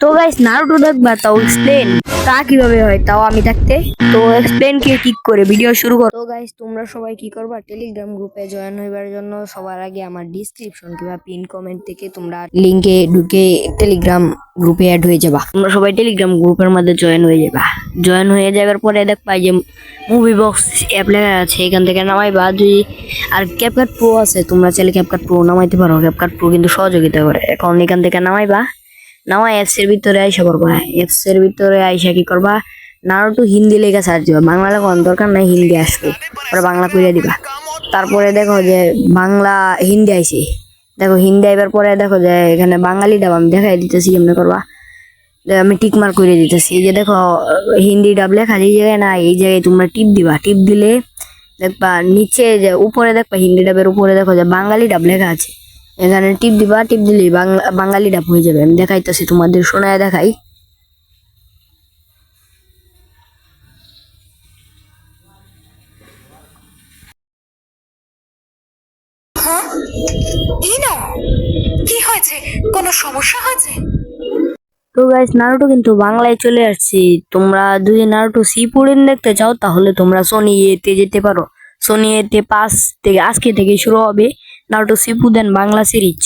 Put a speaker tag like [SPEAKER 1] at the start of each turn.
[SPEAKER 1] তো guys Naruto দেখবা, তাও এক্সপ্লেন তা কীভাবে হয়, তাও আমি থাকতে তো এক্সপ্লেন কে ঠিক করে ভিডিও শুরু করো। তো গাইস তোমরা সবাই কি করবা টেলিগ্রাম গ্রুপে জয়েন হইবার জন্য সবার আগে আমার ডিসক্রিপশন কিংবা পিন কমেন্ট থেকে তোমরা লিংকে ঢুকে টেলিগ্রাম গ্রুপে অ্যাড হয়ে যাবা। তোমরা সবাই টেলিগ্রাম গ্রুপের মধ্যে জয়েন হয়ে যাবা। জয়েন হয়ে যাওয়ার পরে দেখবা যে মুভি বক্স অ্যাপ লেখা আছে, এখান থেকে নামাইবা। যদি আর ক্যাপকাট প্রো আছে, তোমরা চাইলে ক্যাপকাট প্রো নামাইতে পারো। ক্যাপকাট প্রো কিন্তু সহযোগিতা করে। এখন এখান থেকে নামাইবা। নামা অ্যাপস এর ভিতরে আইসা করবা অ্যাপস এর ভিতরে আইসা কি করবা? নারুটো হিন্দি লেখা সার্চ দিবা। বাংলা লেখার দরকার নাই, হিন্দি আসবে। পরে বাংলা কইরা দিবা। তারপরে দেখো যে বাংলা, হিন্দি আইছে। দেখো হিন্দি আইবার পরে দেখো যে এখানে বাঙালি ডাব আমি দেখাই দিতেছি, কেমনে করবা? আমি টিক মার্ক করে দিতেছি। এই যে দেখো, হিন্দি ডাব লেখা যে জায়গায় না এই জায়গায় তোমরা টিপ দিবা। টিপ দিলে দেখবা নিচে যে উপরে দেখবা, হিন্দি ডাবের উপরে দেখো যে বাঙালি ডাব লেখা আছে। এখানে টিপ দিবা টিপ বাংলা বাঙালি ডাব হয়ে যাবে। আমি দেখাইতেছি তোমাদের শোনায় দেখাই।
[SPEAKER 2] ইনো কি হয়েছে? কোনো সমস্যা হয়েছে?
[SPEAKER 1] তো গাইস নারুটো কিন্তু বাংলায় চলে আসছে। তোমরা যদি নারুটো সি পুরেন দেখতে চাও তাহলে তোমরা সোনি এতে যেতে পারো। সোনি এতে পাঁচ থেকে আজকে থেকে শুরু হবে। Naruto Shippuden Bangla series.